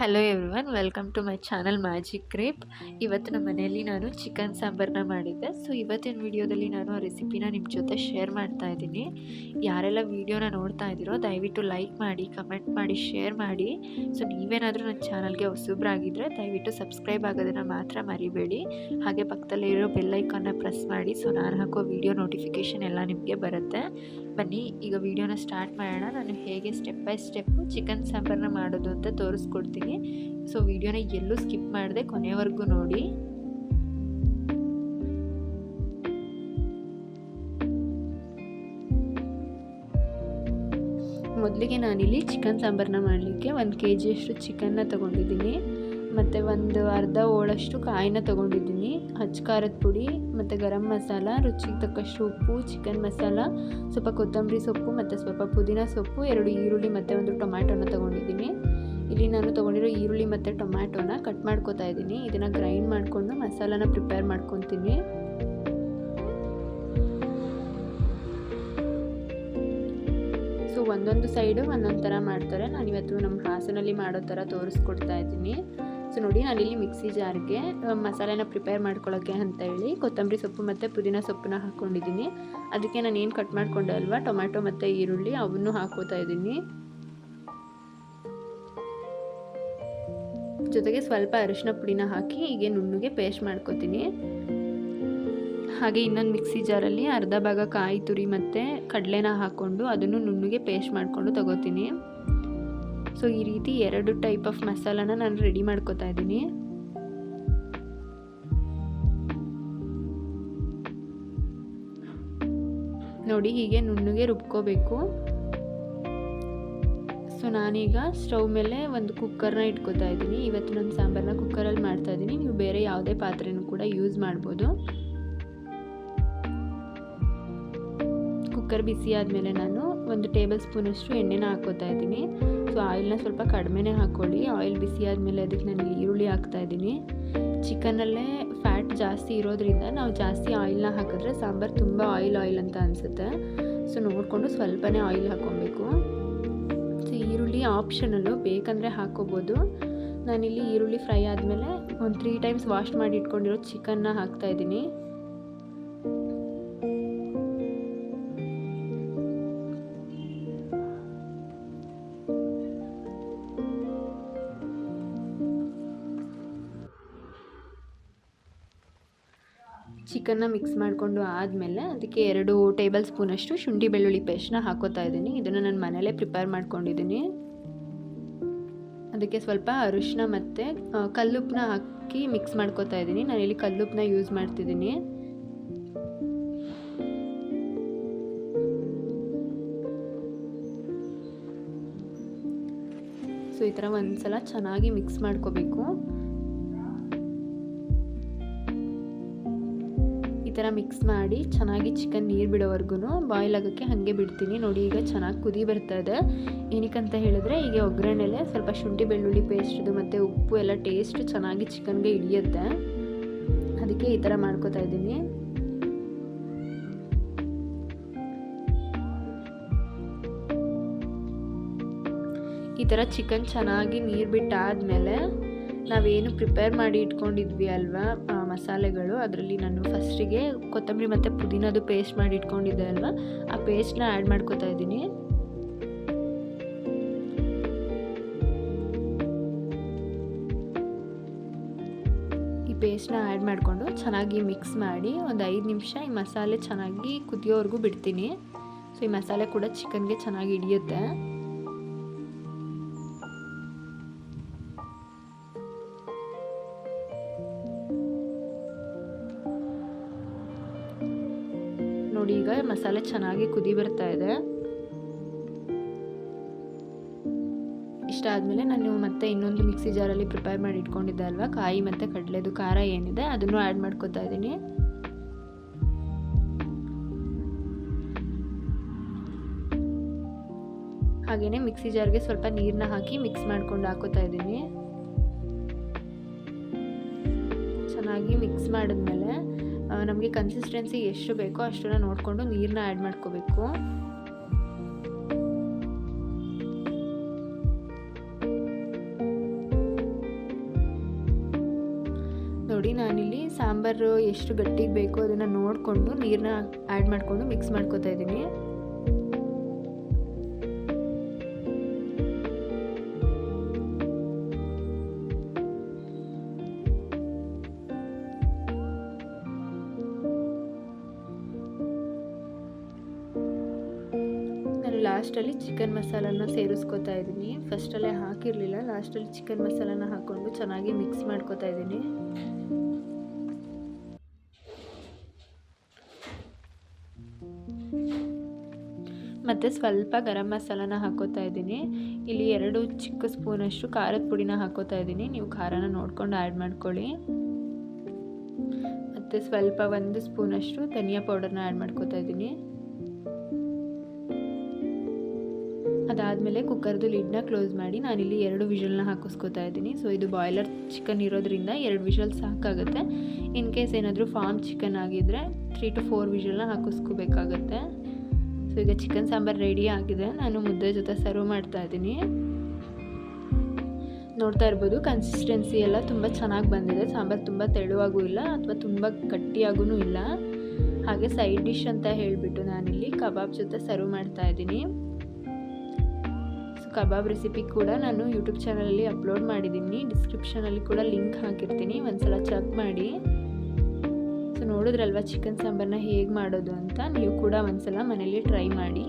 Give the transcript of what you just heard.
Hello everyone welcome to my channel magic crepe ಇವತ್ತು ನಮ್ಮ ಮನೆಯಲ್ಲಿ ನಾನು ಚಿಕನ್ ಸಾಂಬಾರನ್ನ ಮಾಡಿದ್ದೆ. ಸೊ ಇವತ್ತಿನ ವಿಡಿಯೋದಲ್ಲಿ ನಾನು ಆ ರೆಸಿಪಿನ ನಿಮ್ಮ ಜೊತೆ ಶೇರ್ ಮಾಡ್ತಾ ಇದ್ದೀನಿ. ಯಾರೆಲ್ಲ ವೀಡಿಯೋನ ನೋಡ್ತಾ ಇದ್ದೀರೋ ದಯವಿಟ್ಟು ಲೈಕ್ ಮಾಡಿ ಕಮೆಂಟ್ ಮಾಡಿ ಶೇರ್ ಮಾಡಿ. ಸೊ ನೀವೇನಾದರೂ ನನ್ನ ಚಾನಲ್ಗೆ ಹೊಸಬ್ರಾಗಿದ್ದರೆ ದಯವಿಟ್ಟು ಸಬ್ಸ್ಕ್ರೈಬ್ ಆಗೋದನ್ನು ಮಾತ್ರ ಮರಿಬೇಡಿ. ಹಾಗೆ ಪಕ್ಕದಲ್ಲಿರೋ ಬೆಲ್ಲೈಕನ್ನ ಪ್ರೆಸ್ ಮಾಡಿ. ಸೊ ನಾನು ಹಾಕೋ ವೀಡಿಯೋ ನೋಟಿಫಿಕೇಷನ್ ಎಲ್ಲ ನಿಮಗೆ ಬರುತ್ತೆ. ಬನ್ನಿ, ಈಗ ವಿಡಿಯೋನ ಸ್ಟಾರ್ಟ್ ಮಾಡೋಣ. ನಾನು ಹೇಗೆ ಸ್ಟೆಪ್ ಬೈ ಸ್ಟೆಪ್ಪು ಚಿಕನ್ ಸಾಂಬಾರನ್ನ ಮಾಡೋದು ಅಂತ ತೋರಿಸ್ಕೊಡ್ತೀನಿ. ಸೊ ವಿಡಿಯೋನ ಎಲ್ಲೂ ಸ್ಕಿಪ್ ಮಾಡದೆ ಕೊನೆವರೆಗೂ ನೋಡಿ. ಮೊದಲಿಗೆ ನಾನಿಲ್ಲಿ ಚಿಕನ್ ಸಾಂಬಾರನ್ನ ಮಾಡಲಿಕ್ಕೆ ಒಂದು ಕೆ ಜಿಯಷ್ಟು ಚಿಕನ್ನ ತೊಗೊಂಡಿದ್ದೀನಿ. ಮತ್ತು ಒಂದು ಅರ್ಧ ಓಳಷ್ಟು ಕಾಯಿನ ತೊಗೊಂಡಿದ್ದೀನಿ. ಹಚ್ಚ ಖಾರದ ಪುಡಿ, ಮತ್ತು ಗರಂ ಮಸಾಲ, ರುಚಿಗೆ ತಕ್ಕಷ್ಟು ಉಪ್ಪು ಚಿಕನ್ ಮಸಾಲ, ಸ್ವಲ್ಪ ಕೊತ್ತಂಬರಿ ಸೊಪ್ಪು, ಮತ್ತು ಸ್ವಲ್ಪ ಪುದೀನ ಸೊಪ್ಪು, ಎರಡು ಈರುಳ್ಳಿ, ಮತ್ತು ಒಂದು ಟೊಮ್ಯಾಟೊನ ತೊಗೊಂಡಿದ್ದೀನಿ. ಇಲ್ಲಿ ನಾನು ತೊಗೊಂಡಿರೋ ಈರುಳ್ಳಿ ಮತ್ತು ಟೊಮ್ಯಾಟೋನ ಕಟ್ ಮಾಡ್ಕೋತಾ ಇದ್ದೀನಿ. ಇದನ್ನು ಗ್ರೈಂಡ್ ಮಾಡಿಕೊಂಡು ಮಸಾಲಾನ ಪ್ರಿಪೇರ್ ಮಾಡ್ಕೊತೀನಿ. ಸೊ ಒಂದೊಂದು ಸೈಡು ಒಂದೊಂದು ಥರ ಮಾಡ್ತಾರೆ. ನಾನು ಇವತ್ತು ನಮ್ಮ ಹಾಸನಲ್ಲಿ ಮಾಡೋ ಥರ ತೋರಿಸ್ಕೊಡ್ತಾ ಇದ್ದೀನಿ. ಸೊ ನೋಡಿ ನಾನಿಲ್ಲಿ ಮಿಕ್ಸಿ ಜಾರ್ಗೆ ಮಸಾಲೆನ ಪ್ರಿಪೇರ್ ಮಾಡ್ಕೊಳ್ಳೋಕ್ಕೆ ಅಂತ ಹೇಳಿ ಕೊತ್ತಂಬರಿ ಸೊಪ್ಪು ಮತ್ತು ಪುದೀನ ಸೊಪ್ಪನ್ನ ಹಾಕ್ಕೊಂಡಿದ್ದೀನಿ ಅದಕ್ಕೆ ನಾನು ಏನು ಕಟ್ ಮಾಡ್ಕೊಂಡೆ ಅಲ್ವಾ? ಟೊಮ್ಯಾಟೊ ಮತ್ತು ಈರುಳ್ಳಿ, ಅವನ್ನು ಹಾಕೋತಾ ಇದ್ದೀನಿ. ಜೊತೆಗೆ ಸ್ವಲ್ಪ ಅರಿಶಿನ ಪುಡಿನ ಹಾಕಿ ಹೀಗೆ ನುಣ್ಣಗೆ ಪೇಸ್ಟ್ ಮಾಡ್ಕೊತೀನಿ. ಹಾಗೆ ಇನ್ನೊಂದು ಮಿಕ್ಸಿ ಜಾರಲ್ಲಿ ಅರ್ಧ ಭಾಗ ಕಾಯಿ ತುರಿ ಮತ್ತು ಕಡಲೆನ ಹಾಕ್ಕೊಂಡು ಅದನ್ನು ನುಣ್ಣಗೆ ಪೇಸ್ಟ್ ಮಾಡಿಕೊಂಡು ತಗೋತೀನಿ. ಸೊ, ಈ ರೀತಿ ಎರಡು ಟೈಪ್ ಆಫ್ ಮಸಾಲಾನ ನಾನು ರೆಡಿ ಮಾಡ್ಕೋತಾ ಇದ್ದೀನಿ. ನೋಡಿ, ಹೀಗೆ ನುಣ್ಣಗೆ ರುಬ್ಕೋಬೇಕು. ಸೊ ನಾನೀಗ ಸ್ಟವ್ ಮೇಲೆ ಒಂದು ಕುಕ್ಕರ್ನ ಇಟ್ಕೋತಾ ಇದ್ದೀನಿ. ಇವತ್ತು ನಾನು ಸಾಂಬಾರನ್ನ ಕುಕ್ಕರಲ್ಲಿ ಮಾಡ್ತಾ ಇದ್ದೀನಿ. ನೀವು ಬೇರೆ ಯಾವುದೇ ಪಾತ್ರೆನೂ ಕೂಡ ಯೂಸ್ ಮಾಡ್ಬೋದು. ಕುಕ್ಕರ್ ಬಿಸಿ ಆದಮೇಲೆ ನಾನು ಒಂದು ಟೇಬಲ್ ಸ್ಪೂನಷ್ಟು ಎಣ್ಣೆನ ಹಾಕೋತಾ ಇದ್ದೀನಿ. ಸೊ ಆಯಿಲ್ನ ಸ್ವಲ್ಪ ಕಡಿಮೆನೇ ಹಾಕ್ಕೊಳ್ಳಿ. ಆಯಿಲ್ ಬಿಸಿ ಆದಮೇಲೆ ಅದಕ್ಕೆ ನಾನು ಈರುಳ್ಳಿ ಹಾಕ್ತಾ ಇದ್ದೀನಿ. ಚಿಕನಲ್ಲೇ ಫ್ಯಾಟ್ ಜಾಸ್ತಿ ಇರೋದ್ರಿಂದ ನಾವು ಜಾಸ್ತಿ ಆಯಿಲ್ನ ಹಾಕಿದ್ರೆ ಸಾಂಬಾರು ತುಂಬ ಆಯಿಲ್ ಆಯಿಲ್ ಅಂತ ಅನಿಸುತ್ತೆ. ಸೊ ನೋಡಿಕೊಂಡು ಸ್ವಲ್ಪನೇ ಆಯಿಲ್ ಹಾಕ್ಕೊಬೇಕು. ಈರುಳ್ಳಿ ಆಪ್ಷನಲ್ಲು ಬೇಕಂದರೆ ಹಾಕ್ಕೋಬೋದು ನಾನಿಲ್ಲಿ ಈರುಳ್ಳಿ ಫ್ರೈ ಆದಮೇಲೆ ಒಂದು ತ್ರೀ ಟೈಮ್ಸ್ ವಾಶ್ ಮಾಡಿ ಇಟ್ಕೊಂಡಿರೋ ಚಿಕನ್ನ ಹಾಕ್ತಾಯಿದ್ದೀನಿ ಚಿಕನ್ನ ಮಿಕ್ಸ್ ಮಾಡಿಕೊಂಡು ಆದಮೇಲೆ ಅದಕ್ಕೆ ಎರಡು ಟೇಬಲ್ ಸ್ಪೂನಷ್ಟು ಶುಂಠಿ ಬೆಳ್ಳುಳ್ಳಿ ಪೇಸ್ಟ್ನ ಹಾಕೋತಾ ಇದ್ದೀನಿ. ಇದನ್ನು ನಾನು ಮನೇಲೇ ಪ್ರಿಪೇರ್ ಮಾಡ್ಕೊಂಡಿದ್ದೀನಿ. ಅದಕ್ಕೆ ಸ್ವಲ್ಪ ಅರಿಶಿನ ಮತ್ತು ಕಲ್ಲುಪ್ಪನ್ನ ಹಾಕಿ ಮಿಕ್ಸ್ ಮಾಡ್ಕೋತಾ ಇದ್ದೀನಿ. ನಾನಿಲ್ಲಿ ಕಲ್ಲುಪ್ಪನ್ನ ಯೂಸ್ ಮಾಡ್ತಿದ್ದೀನಿ. ಸೊ, ಈ ಥರ ಒಂದು ಸಲ ಚೆನ್ನಾಗಿ ಮಿಕ್ಸ್ ಮಾಡ್ಕೋಬೇಕು. ಥರ ಮಿಕ್ಸ್ ಮಾಡಿ ಚೆನ್ನಾಗಿ ಚಿಕನ್ ನೀರು ಬಿಡೋವರೆಗೂ ಬಾಯ್ಲ್ ಆಗೋಕ್ಕೆ ಹಾಗೆ ಬಿಡ್ತೀನಿ. ನೋಡಿ ಈಗ ಚೆನ್ನಾಗಿ ಕುದಿ ಬರ್ತಾ ಇದೆ ಏನಕ್ಕಂತ ಹೇಳಿದ್ರೆ ಈಗ ಒಗ್ಗರಣೆಲೆ ಸ್ವಲ್ಪ ಶುಂಠಿ ಬೆಳ್ಳುಳ್ಳಿ ಪೇಸ್ಟ್ದು ಮತ್ತು ಉಪ್ಪು ಎಲ್ಲ ಟೇಸ್ಟ್ ಚೆನ್ನಾಗಿ ಚಿಕನ್ಗೆ ಹಿಡಿಯುತ್ತೆ ಅದಕ್ಕೆ ಈ ಥರ ಮಾಡ್ಕೋತಾ ಇದ್ದೀನಿ. ಈ ಥರ ಚಿಕನ್ ಚೆನ್ನಾಗಿ ನೀರು ಬಿಟ್ಟಾದಮೇಲೆ ನಾವೇನು ಪ್ರಿಪೇರ್ ಮಾಡಿ ಇಟ್ಕೊಂಡಿದ್ವಿ ಅಲ್ವಾ? ಮಸಾಲೆಗಳು ಅದರಲ್ಲಿ ನಾನು ಫಸ್ಟಿಗೆ ಕೊತ್ತಂಬರಿ ಮತ್ತು ಪುದೀನದು ಪೇಸ್ಟ್ ಮಾಡಿ ಇಟ್ಕೊಂಡಿದ್ದೆ ಅಲ್ವಾ? ಆ ಪೇಸ್ಟ್ನ ಆ್ಯಡ್ ಮಾಡ್ಕೋತಾ ಇದ್ದೀನಿ. ಈ ಪೇಸ್ಟ್ನ ಆ್ಯಡ್ ಮಾಡಿಕೊಂಡು ಚೆನ್ನಾಗಿ ಮಿಕ್ಸ್ ಮಾಡಿ ಒಂದು ಐದು ನಿಮಿಷ ಈ ಮಸಾಲೆ ಚೆನ್ನಾಗಿ ಕುದಿಯೋವರೆಗೂ ಬಿಡ್ತೀನಿ. ಸೊ ಈ ಮಸಾಲೆ ಕೂಡ ಚಿಕನ್ಗೆ ಚೆನ್ನಾಗಿ ಹಿಡಿಯುತ್ತೆ. ನೋಡಿ ಈಗ ಮಸಾಲೆ ಚೆನ್ನಾಗಿ ಕುದಿ ಬರ್ತಾ ಇದೆ. ಇಷ್ಟ ಆದಮೇಲೆ ನಾನು ಮತ್ತೆ ಇನ್ನೊಂದು ಮಿಕ್ಸಿ ಜಾರಲ್ಲಿ ಪ್ರಿಪೇರ್ ಮಾಡಿ ಇಟ್ಕೊಂಡಿದ್ದೆ ಅಲ್ವಾ? ಕಾಯಿ ಮತ್ತು ಕಡಲೆದು ಖಾರ ಏನಿದೆ ಅದನ್ನು ಆ್ಯಡ್ ಮಾಡ್ಕೋತಾ ಇದ್ದೀನಿ. ಹಾಗೆಯೇ ಮಿಕ್ಸಿ ಜಾರ್ಗೆ ಸ್ವಲ್ಪ ನೀರನ್ನ ಹಾಕಿ ಮಿಕ್ಸ್ ಮಾಡ್ಕೊಂಡು ಹಾಕೋತಾ ಇದ್ದೀನಿ. ಚೆನ್ನಾಗಿ ಮಿಕ್ಸ್ ಮಾಡಿದ್ಮೇಲೆ ನಮಗೆ ಕನ್ಸಿಸ್ಟೆನ್ಸಿ ಎಷ್ಟು ಬೇಕೋ ಅಷ್ಟನ್ನ ನೋಡಿಕೊಂಡು ನೀರನ್ನ ಆ್ಯಡ್ ಮಾಡ್ಕೋಬೇಕು. ನೋಡಿ, ನಾನಿಲ್ಲಿ ಸಾಂಬಾರು ಎಷ್ಟು ಗಟ್ಟಿಗೆ ಬೇಕೋ ಅದನ್ನು ನೋಡಿಕೊಂಡು ನೀರನ್ನ ಆ್ಯಡ್ ಮಾಡಿಕೊಂಡು ಮಿಕ್ಸ್ ಮಾಡ್ಕೋತಾ ಇದ್ದೀನಿ. ಲಾಸ್ಟಲ್ಲಿ ಚಿಕನ್ ಮಸಾಲನ ಸೇರಿಸ್ಕೊತಾ ಇದ್ದೀನಿ. ಫಸ್ಟಲ್ಲೇ ಹಾಕಿರಲಿಲ್ಲ, ಲಾಸ್ಟಲ್ಲಿ ಚಿಕನ್ ಮಸಾಲನ ಹಾಕ್ಕೊಂಡು ಚೆನ್ನಾಗಿ ಮಿಕ್ಸ್ ಮಾಡ್ಕೊತಾ ಇದ್ದೀನಿ. ಮತ್ತು ಸ್ವಲ್ಪ ಗರಂ ಮಸಾಲಾನ ಹಾಕೋತಾ ಇದ್ದೀನಿ. ಇಲ್ಲಿ ಎರಡು ಚಿಕ್ಕ ಸ್ಪೂನಷ್ಟು ಖಾರದ ಪುಡಿನ ಹಾಕೋತಾ ಇದ್ದೀನಿ. ನೀವು ಖಾರನ ನೋಡ್ಕೊಂಡು ಆ್ಯಡ್ ಮಾಡ್ಕೊಳ್ಳಿ. ಮತ್ತು ಸ್ವಲ್ಪ ಒಂದು ಸ್ಪೂನಷ್ಟು ಧನಿಯಾ ಪೌಡರ್ನ ಆ್ಯಡ್ ಮಾಡ್ಕೋತಾ ಇದ್ದೀನಿ. ಅದಾದಮೇಲೆ ಕುಕ್ಕರ್ದು ಲಿಡ್ನ ಕ್ಲೋಸ್ ಮಾಡಿ ನಾನಿಲ್ಲಿ ಎರಡು ವಿಷಲ್ನ ಹಾಕಿಸ್ಕೊತಾ ಇದ್ದೀನಿ. ಸೊ ಇದು ಬಾಯ್ಲರ್ ಚಿಕನ್ ಇರೋದ್ರಿಂದ ಎರಡು ವಿಷಲ್ ಸಾಕಾಗುತ್ತೆ. ಇನ್ ಕೇಸ್ ಏನಾದರೂ ಫಾರ್ಮ್ ಚಿಕನ್ ಆಗಿದ್ದರೆ ತ್ರೀ ಟು ಫೋರ್ ವಿಷಲ್ನ ಹಾಕಿಸ್ಕೋಬೇಕಾಗತ್ತೆ. ಸೊ ಈಗ ಚಿಕನ್ ಸಾಂಬಾರು ರೆಡಿ ಆಗಿದೆ. ನಾನು ಮುದ್ದೆ ಜೊತೆ ಸರ್ವ್ ಮಾಡ್ತಾ ಇದ್ದೀನಿ. ನೋಡ್ತಾ ಇರ್ಬೋದು ಕನ್ಸಿಸ್ಟೆನ್ಸಿ ಎಲ್ಲ ತುಂಬ ಚೆನ್ನಾಗಿ ಬಂದಿದೆ. ಸಾಂಬಾರು ತುಂಬ ತೆಳುವಾಗೂ ಇಲ್ಲ, ಅಥವಾ ತುಂಬ ಗಟ್ಟಿಯಾಗೂ ಇಲ್ಲ. ಹಾಗೆ ಸೈಡ್ ಡಿಶ್ ಅಂತ ಹೇಳಿಬಿಟ್ಟು ನಾನಿಲ್ಲಿ ಕಬಾಬ್ ಜೊತೆ ಸರ್ವ್ ಮಾಡ್ತಾ ಇದ್ದೀನಿ. ಕಬಾಬ್ ರೆಸಿಪಿ ಕೂಡ ನಾನು ಯೂಟ್ಯೂಬ್ ಚಾನಲಲ್ಲಿ ಅಪ್ಲೋಡ್ ಮಾಡಿದ್ದೀನಿ. ಡಿಸ್ಕ್ರಿಪ್ಷನಲ್ಲಿ ಕೂಡ ಲಿಂಕ್ ಹಾಕಿರ್ತೀನಿ. ಒಂದ್ಸಲ ಚೆಕ್ ಮಾಡಿ. ಸೊ ನೋಡಿದ್ರಲ್ವ ಚಿಕನ್ ಸಾಂಬಾರನ್ನ ಹೇಗೆ ಮಾಡೋದು ಅಂತ? ನೀವು ಕೂಡ ಒಂದ್ಸಲ ಮನೇಲಿ ಟ್ರೈ ಮಾಡಿ.